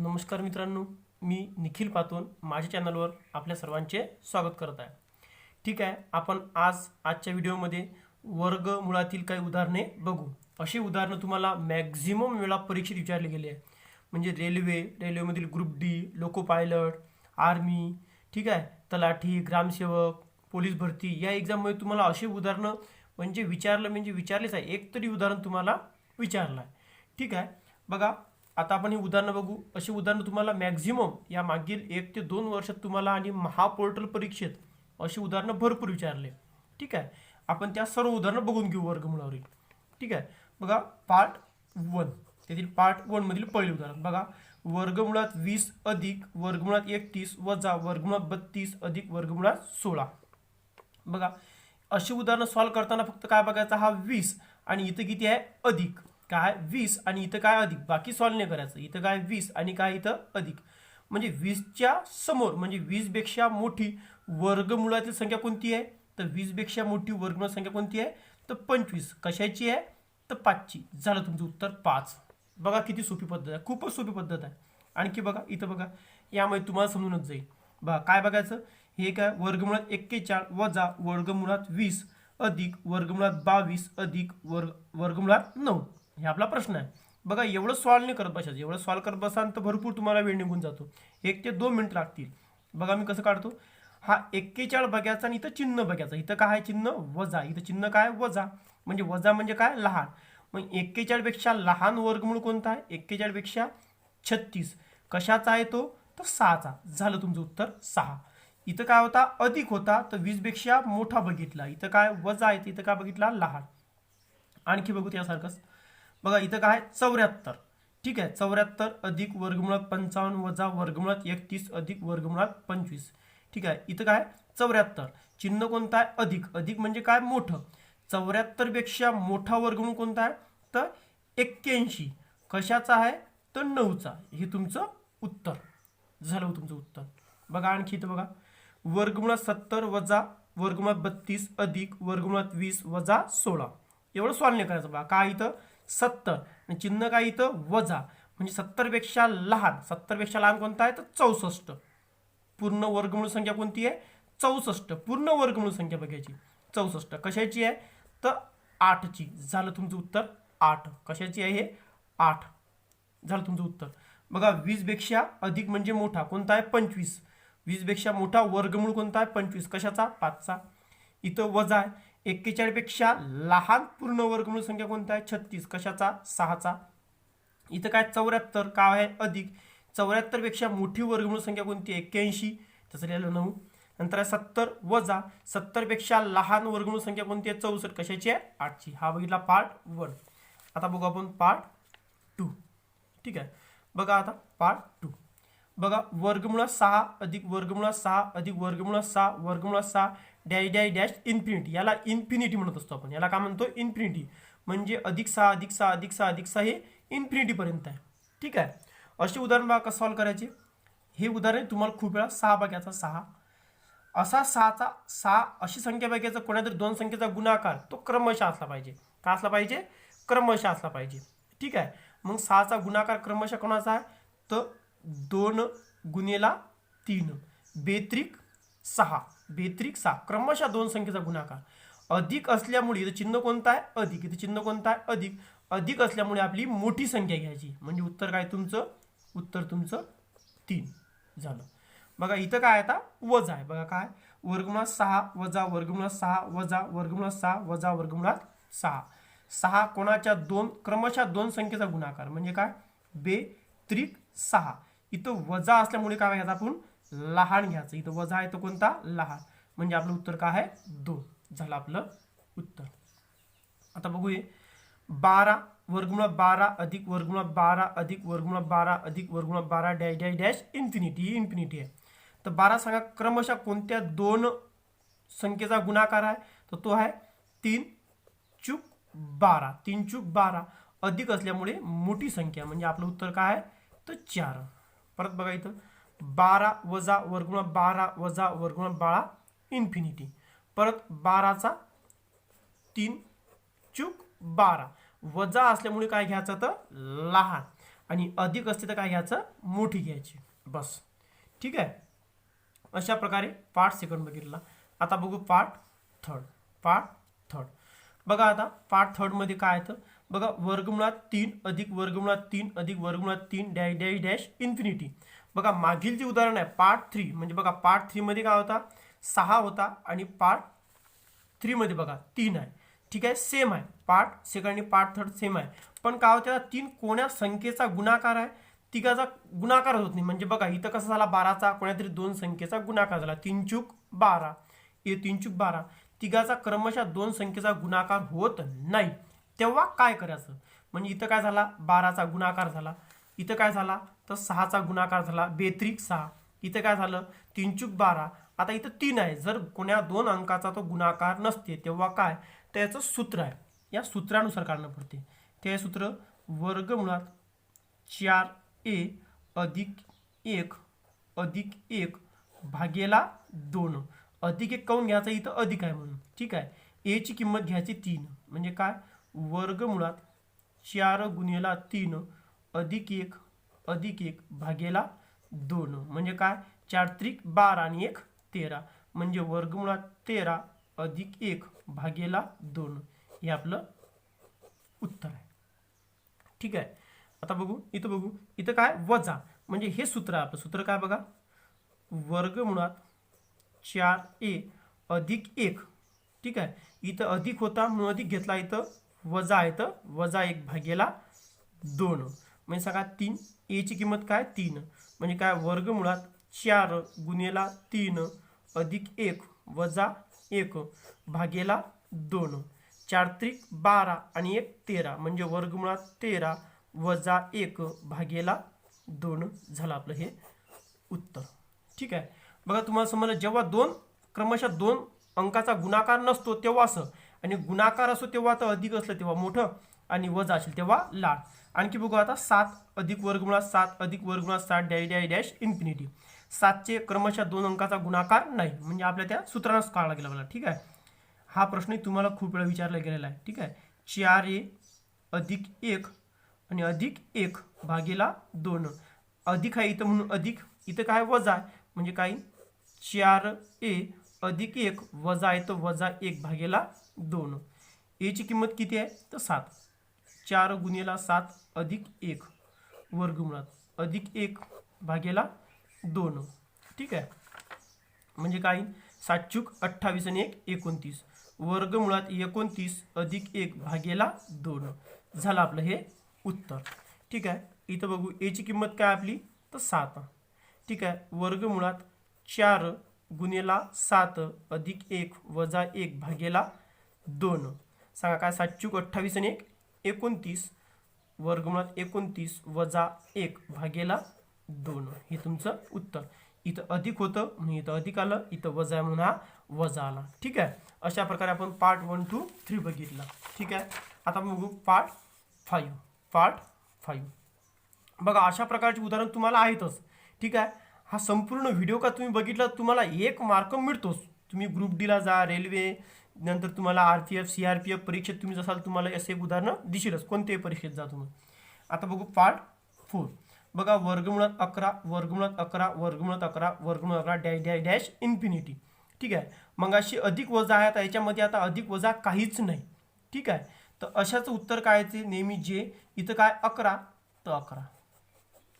नमस्कार मित्रांनो मी निखिल पातोन माझ्या चॅनलवर आपल्या सर्वांचे स्वागत करत आहे. ठीक आहे आपण आज आजच्या व्हिडिओमध्ये वर्ग मुळातील काही उदाहरणे बघू. अशी उदाहरणं तुम्हाला मॅक्झिमम वेळा परीक्षेत विचारले गेले आहे म्हणजे railway रेल्वेमधील group D loco pilot army ठीक आहे तलाठी ग्रामसेवक पोलीस भरती या एक्झाममध्ये तुम्हाला अशी उदाहरणं म्हणजे विचारलं म्हणजे विचारलेच आहे. एक तरी उदाहरण तुम्हाला विचारलं आहे. ठीक आहे बघा आता आपण ही उदाहरणं बघू. अशी उदाहरणं तुम्हाला मॅक्झिमम या मागील एक ते दोन वर्षात तुम्हाला आणि महापोर्टल परीक्षेत अशी उदाहरणं भरपूर विचारले. ठीक आहे? आपण त्या सर्व उदाहरणं बघून घेऊ वर्गमुळावरील. ठीक आहे? बघा पार्ट वन त्यातील पार्ट वनमधील पहिले उदाहरण. बघा वर्गमुळात वीस अधिक वर्गमुळात एकतीस वजा वर्गमुळात बत्तीस अधिक वर्गमुळात सोळा. बघा अशी उदाहरणं सॉल्व्ह करताना फक्त काय बघायचं? हा वीस आणि इथं किती आहे? अधिक. काय वीस आणि इथं काय अधिक? बाकी सॉल्व नाही करायचं. इथं काय वीस आणि काय इथं अधिक? म्हणजे वीसच्या समोर म्हणजे वीसपेक्षा मोठी वर्गमुळातील संख्या कोणती आहे? तर वीसपेक्षा मोठी वर्गमुळ संख्या कोणती आहे? तर पंचवीस. कशाची आहे? तर पाचची. झालं तुमचं उत्तर पाच. बघा किती सोपी पद्धत आहे. खूपच सोपी पद्धत आहे. आणखी बघा इथं बघा. यामध्ये तुम्हाला समजूनच जाईल. बघा काय बघायचं? हे काय वर्गमुळात एक्केचाळ वजा वर्गमुळात वीस अधिक वर्गमुळात बावीस अधिक वर्ग वर्गमुळात नऊ. हे आपला प्रश्न आहे. बघा एवढं सॉल्व नाही करत बसायचं. एवढं सॉल्व करत बसाल तर भरपूर तुम्हाला वेळ निघून जातो. एक ते दोन मिनिट लागतील. बघा मी कसं काढतो? हा एक्केचाळ बघायचा आणि इथं चिन्ह बघ्याचा. इथं काय आहे चिन्ह? वजा. इथं चिन्ह काय वजा. म्हणजे वजा म्हणजे काय? लहान. मग एक्केचाळपेक्षा लहान वर्गमूळ कोणता आहे? एक्केचाळपेक्षा छत्तीस. कशाचा आहे तो? तर सहाचा. झालं तुमचं उत्तर सहा. इथं काय होता? अधिक होता. तर वीसपेक्षा मोठा बघितला. इथं काय? वजा आहे. इथं काय बघितला? लहान. आणखी बघू त्यासारखंच. बघा इथं काय चौऱ्याहत्तर. ठीक आहे? चौऱ्याहत्तर अधिक वर्गमुळात पंचावन्न वजा वर्गमुळात एकतीस अधिक वर्गमुळात पंचवीस. ठीक आहे? इथं काय चौऱ्याहत्तर. चिन्ह कोणतं आहे? अधिक. अधिक म्हणजे काय? मोठं. चौऱ्याहत्तरपेक्षा मोठा वर्गमूळ कोणता आहे? तर एक्क्याऐंशी. कशाचा आहे? तर नऊचा. हे तुमचं उत्तर. झालं हो तुमचं उत्तर. बघा आणखी इथं बघा. वर्गमुळात सत्तर वजा वर्गमुळात बत्तीस अधिक वर्गमुळात वीस वजा सोळा. एवढं सॉल्व करायचं बघा. काय इथं? सत्तर आणि चिन्ह काय इथं? वजा. म्हणजे सत्तरपेक्षा लहान. सत्तरपेक्षा लहान कोणता आहे? तर चौसष्ट. पूर्ण वर्गमूळ संख्या कोणती आहे? चौसष्ट. पूर्ण वर्गमूळ संख्या बघायची. चौसष्ट. कशाची आहे? तर आठची. झालं तुमचं उत्तर? आठ. कशाची आहे हे? आठ. झालं तुमचं उत्तर. बघा वीसपेक्षा अधिक म्हणजे मोठा कोणता आहे? पंचवीस. वीसपेक्षा मोठा वर्गमूळ कोणता आहे? पंचवीस. कशाचा? पाचचा. इथं वजा आहे. एक्केचाळीसपेक्षा लहान पूर्ण वर्गमूळ संख्या कोणता आहे? छत्तीस. कशाचा? सहाचा. इथं काय? चौऱ्याहत्तर. काय आहे? अधिक. चौऱ्याहत्तरपेक्षा मोठी वर्गमूळ संख्या कोणती आहे? एक्क्याऐंशी. तसं लिहिलं नऊ. नंतर आहे सत्तर वजा सत्तरपेक्षा लहान वर्गमूळ संख्या कोणती आहे? चौसष्ट. कशाची आहे? आठची. हा बघितला पार्ट वन आता बघू आपण पार्ट टू ठीक आहे. बघा आता पार्ट टू बघा वर्गमुळा सहा अधिक वर्गमुळा सहा अधिक वर्गमुळा सहा वर्गमुळा सहा डॅश डॅश डॅश इन्फिनिटी. याला इन्फिनिटी म्हणत असतो आपण. याला काय म्हणतो? इन्फिनिटी. म्हणजे अधिक सहा अधिक सहा अधिक सहा अधिक सहा हे इन्फिनिटीपर्यंत आहे. ठीक आहे? असे उदाहरण बघा कसं सॉल्व करायचे. हे उदाहरण तुम्हाला खूप वेळा सहा बघायचा सहा. असा सहाचा सहा अशी संख्या बघायचा कोणातरी दोन संख्येचा गुणाकार तो क्रमशः असला पाहिजे. का असला पाहिजे? क्रमशः असला पाहिजे. ठीक आहे? मग सहाचा गुणाकार क्रमशः कोणाचा आहे? तर दोन गुणेला तीन. बेत्रिक सहा. बेत्रिक सहा क्रमशः दोन संख्येचा गुणाकार. अधिक असल्यामुळे इथं चिन्ह कोणतं आहे? अधिक. इथं चिन्ह कोणतं आहे? अधिक. अधिक असल्यामुळे आपली मोठी संख्या घ्यायची. म्हणजे उत्तर काय तुमचं? उत्तर तुमचं तीन. झालं. बघा इथं काय आता? वजा आहे. बघा काय? वर्गमुळात सहा वजा वर्गमुळात सहा वजा वर्गमुळात सहा वजा वर्गमुळात सहा. सहा कोणाच्या दोन? क्रमशः दोन संख्येचा गुणाकार. म्हणजे काय? बे त्रिक सहा. इथं वजा असल्यामुळे काय घ्यायचं आपण? लहान घ्यायचं. इथं वजा आहे तो कोणता? लहान. म्हणजे आपलं उत्तर काय आहे? दोन. झालं आपलं उत्तर. आता बघूया. बारा वर्गमुळात बारा अधिक वर्गमुळात बारा अधिक वर्गमुळात बारा अधिक वर्गमुळात बारा डॅश डॅश डॅश इन्फिनिटी. ही इन्फिनिटी आहे. तर बारा सांगा क्रमशः कोणत्या दोन संख्येचा गुणाकार आहे? तर तो आहे तीन चूक बारा. तीन चूक बारा अधिक असल्यामुळे मोठी संख्या. म्हणजे आपलं उत्तर काय आहे? तर चार. परत बघा इथं. बारा वजा वर्गुण बारा वजा वर्गुण बाळा इन्फिनिटी. परत बाराचा तीन चूक बारा. वजा असल्यामुळे काय घ्यायचं तर लहान. आणि अधिक असते तर काय घ्यायचं? मोठी घ्यायची. बस. ठीक आहे? अशा प्रकारे पार्ट सेकंड बघितला. आता बघू पार्ट थर्ड पार्ट थर्ड बघा आता पार्ट थर्डमध्ये काय येतं? बघा वर्गमुळात तीन अधिक वर्गमुळात तीन अधिक वर्गमुळात तीन डॅश डॅश डॅश इन्फिनिटी. बघा मागील जे उदाहरण आहे पार्ट थ्री म्हणजे बघा पार्ट थ्रीमध्ये काय होता? सहा होता आणि पार्ट थ्रीमध्ये बघा तीन आहे. ठीक आहे सेम आहे. पार्ट सेकंड आणि पार्ट थर्ड सेम आहे. पण काय होतं तीन कोण्या संख्येचा गुणाकार आहे? तिघाचा गुणाकार होत नाही. म्हणजे बघा इथं कसं झाला? बाराचा कोण्यातरी दोन संख्येचा गुणाकार झाला. तीन चूक बारा. हे तीन चूक बारा. तिघाचा क्रमशः दोन संख्येचा गुणाकार होत नाही. तेव्हा काय करायचं? म्हणजे इथं काय झाला? बाराचा गुणाकार झाला. इथं काय झाला? तर सहाचा गुणाकार झाला बेत्रिक सहा. इथं काय झालं? तीन चूक बारा. आता इथं तीन आहे. जर कोण्या दोन अंकाचा तो गुणाकार नसते तेव्हा काय? तर याचं सूत्र आहे. या सूत्रानुसार काढणं पडते. ते सूत्र वर्ग मुळात चार ए अधिक एक अधिक एक भागेला दोन. अधिक एक काऊन घ्यायचा? इथं अधिक आहे म्हणून. ठीक आहे? एची किंमत घ्यायची तीन. म्हणजे काय? वर्ग मुळात चार गुन्हेला तीन अधिक एक अधिक एक भागेला दोन. म्हणजे काय? चार त्रिक बारा आणि एक तेरा. म्हणजे वर्गमुळात तेरा अधिक एक भागेला दोन. हे आपलं उत्तर आहे. ठीक आहे? आता बघू इथं बघू. इथं काय? वजा. म्हणजे हे सूत्र आहे आपलं. सूत्र काय बघा? वर्गमुळात चार ए अधिक एक. ठीक आहे? इथं अधिक होता म्हणून अधिक घेतला. इथं वजा आहे. तर वजा एक भागेला दोन. म्हणजे सांगा तीन. एची किंमत काय? तीन. म्हणजे काय? वर्गमुळात चार गुन्हेला तीन अधिक एक वजा एक भागेला दोन. चार त्रिक बारा आणि एक तेरा. म्हणजे वर्गमुळात तेरा वजा एक भागेला दोन झालं आपलं हे उत्तर. ठीक आहे? बघा तुम्हाला समजलं जेव्हा दोन क्रमशः दोन अंकाचा गुणाकार नसतो तेव्हा असं. आणि गुणाकार असो तेव्हा तर अधिक असलं तेव्हा मोठं. आणि वजा असेल तेव्हा लाड आणखी बघू आता सात अधिक वर्गमुळात सात अधिक वर्गमुळात सात डॅश डॅश डॅश इन्फिनिटी. सातचे क्रमशः दोन अंकाचा गुणाकार नाही. म्हणजे आपल्या त्या सूत्रानंच काढला गेला मला ठीक आहे? हा प्रश्न तुम्हाला खूप वेळा विचारला गेलेला आहे. ठीक आहे? चार ए अधिक एक आणि अधिक एक भागेला दोन. अधिक आहे इथं म्हणून अधिक. इथं काय वजा आहे? म्हणजे काय? चार ए अधिक एक वजा आहे तर वजा एक भागेला दोन. एची किंमत किती आहे? तर सात. चार गुन्हेला सात अधिक एक वर्गमुळात. अधिक एक भागेला दोन. ठीक आहे? म्हणजे काय? सातचूक अठ्ठावीस आणि एक एकोणतीस. वर्गमुळात एकोणतीस अधिक एक भागेला दोन. झालं आपलं हे उत्तर. ठीक आहे? इथं बघू. एची किंमत काय आपली? तर सात. ठीक आहे? वर्गमुळात चार गुन्हेला सात अधिक एक वजा एक भागेला दोन. सांगा काय? सातचूक अठ्ठावीस आणि एक एकोणतीस वर्गमुळात एकोणतीस वजा एक भागेला दोन. हे तुमचं उत्तर. इथं अधिक होतं म्हणून इथं अधिक आलं. इथं वजा म्हणून हा वजा आला. ठीक आहे? अशा प्रकारे आपण पार्ट वन टू थ्री बघितला. ठीक आहे? आता आपण बघू पार्ट फाईव्ह पार्ट फाईव्ह बघा अशा प्रकारचे उदाहरण तुम्हाला आहेतच. ठीक आहे? हा संपूर्ण व्हिडिओ का तुम्ही बघितला तुम्हाला एक मार्क मिळतोच. तुम्ही ग्रुप डीला जा रेल्वे नंतर तुम्हाला R P F C R P F परीक्षेत तुम्ही जसाल तुम्हाला एस एक उदाहरणं दिसेलच कोणत्याही परीक्षेत जा तुम्ही. आता बघू पार्ट फोर बघा वर्गमुळात अकरा वर्गमुळात अकरा वर्गमुळात अकरा वर्गमुळात अकरा डॅश डॅश डॅश इन्फिनिटी. ठीक आहे? मग अशी अधिक वजा आहे आता याच्यामध्ये आता अधिक वजा काहीच नाही. ठीक आहे? तर अशाच उत्तर काय आहे ते नेहमी जे इथं काय? अकरा. तर अकरा.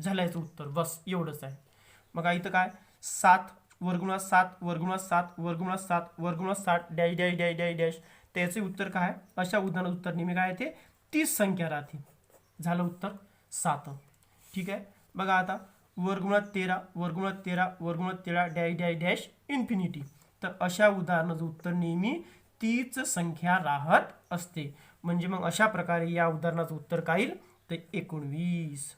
झालं याचं उत्तर. बस एवढंच आहे. मग इथं काय? सात वर्गुणात सात वर्गुणात सात वर्गुणात सात वर्गुणात सात dash dash dash dash dash. त्याचे उत्तर काय? अशा उदाहरण उत्तर नेहमी काय येते? तीस संख्या राहते झालं उत्तर सात. ठीक आहे? बघा आता. वर्गुणात तेरा वर्गुणात तेरा वर्गुणात तेरा डॅश डॅश डॅश इन्फिनिटी. तर अशा उदाहरणाचं उत्तर नेहमी तीच संख्या राहत असते. म्हणजे मग अशा प्रकारे या उदाहरणाचं उत्तर काय येईल? तर एकोणवीस.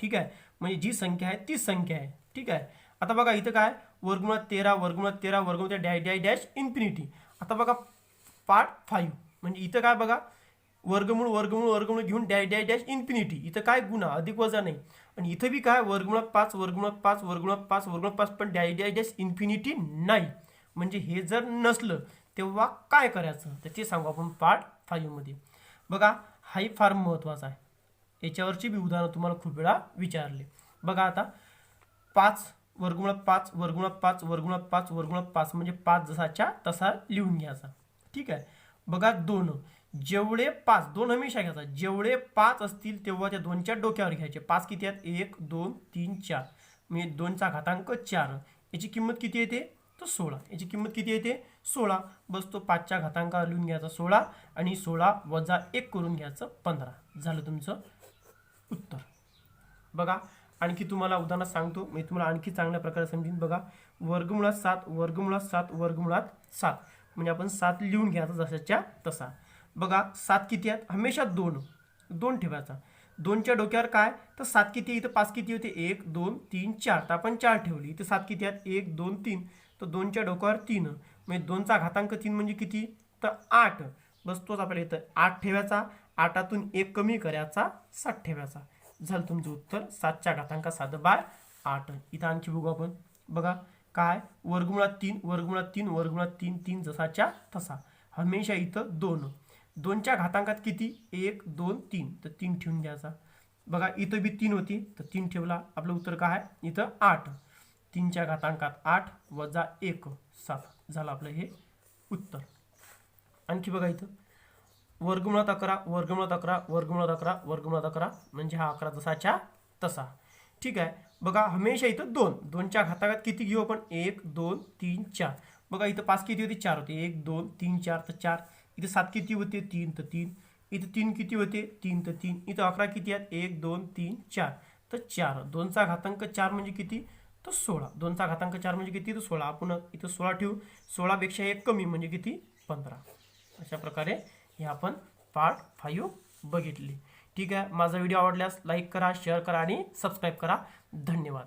ठीक आहे? म्हणजे जी संख्या आहे तीच संख्या आहे. ठीक आहे? आता बघा इथं काय? वर्गमुळात तेरा वर्गमुळात तेरा वर्गमुळात डॅ डॅ डॅश इन्फिनिटी. आता बघा पार्ट फाईव्ह. म्हणजे इथं काय बघा? वर्गमूळ वर्गमूळ वर्गमूळ घेऊन डॅ डॅ डॅश इन्फिनिटी. इथं काय गुन्हा अधिक वजा नाही. आणि इथं बी काय? वर्गमुळात पाच वर्गमुळात पाच वर्गमुळात पाच वर्गमुळात पाच पण डॅ डॅ डॅश इन्फिनिटी नाही. म्हणजे हे जर नसलं तेव्हा काय करायचं? तर ते सांगू आपण पार्ट फाईव्हमध्ये बघा हाही फार महत्त्वाचा आहे. याच्यावरची बी उदाहरणं तुम्हाला खूप वेळा विचारले. बघा आता पाच वर्गमुळात पाच वर्गमुळात पाच वर्गमुळात पाच वर्गमुळात पाच म्हणजे पाच जसाच्या तसा लिहून घ्यायचा. ठीक आहे? बघा दोन. जेवढे पाच दोन हमेशा घ्यायचा. जेवढे पाच असतील तेव्हा त्या दोनच्या डोक्यावर घ्यायचे. पाच किती आहेत? एक दोन तीन चार. म्हणजे दोनचा घातांक चार. याची किंमत किती येते? तर सोळा. याची किंमत किती येते? सोळा. बस तो पाचच्या घातांकावर लिहून घ्यायचा सोळा आणि सोळा वजा एक करून घ्यायचं पंधरा. झालं तुमचं उत्तर. बघा. आणखी तुम्हाला उदाहरणात सांगतो. मी तुम्हाला आणखी चांगल्या प्रकारे समजेन. बघा वर्गमुळात सात वर्गमुळात सात वर्गमुळात सात. म्हणजे आपण सात लिहून घ्यायचा जशाच्या तसा. बघा सात किती आहेत? हमेशा दोन. दोन ठेवायचा. दोनच्या डोक्यावर काय? तर सात किती इथं पाच किती होते? एक दोन तीन चार. तर आपण चार ठेवली. इथं सात किती आहेत? एक दोन तीन. तर दोनच्या डोक्यावर तीन. म्हणजे दोनचा घातांक तीन म्हणजे किती? तर आठ. बस तोच आपल्याला इथं आठ ठेवायचा. आठातून एक कमी करायचा सात ठेवायचा. झालं तुमचं उत्तर. सातच्या घातांका साधं बाय आठ. इथं आणखी बघू आपण. बघा काय? वर्गमुळात तीन वर्गमुळात तीन वर्गमुळात तीन तीन जसाच्या तसा. हमेशा इथं दोन. दोनच्या घातांकात किती? एक दोन तीन. तर तीन ठेवून द्यायचा. बघा इथं बी तीन होती. तर तीन ठेवला. आपलं उत्तर काय आहे? इथं आठ. तीनच्या घातांकात आठ वजा एक. सात झालं आपलं हे उत्तर. आणखी बघा इथं. वर्गमुळात अकरा वर्गमुळात अकरा वर्गमुळात अकरा वर्गमुळात अकरा. म्हणजे हा अकरा जसाच्या तसा. ठीक आहे? बघा हमेशा इथं दोन. दोनच्या घाताघात किती घेऊ आपण? एक दोन तीन चार. बघा इथं पाच किती होते? चार होते. एक दोन तीन चार तर चार. इथं सात किती होते? तीन तर तीन. इथं तीन किती होते? तीन तर तीन. इथं अकरा किती आहेत? एक दोन तीन चार. तर चार. दोनचा घातांक चार म्हणजे किती? तर सोळा. दोनचा घातांक चार म्हणजे किती? तर सोळा. आपण इथं सोळा ठेवू. सोळापेक्षा एक कमी म्हणजे किती? पंधरा. अशा प्रकारे हे आपण पार्ट फाईव्ह बघितली. ठीक आहे? माझा व्हिडिओ आवडल्यास लाईक करा शेअर करा आणि सबस्क्राईब करा. धन्यवाद.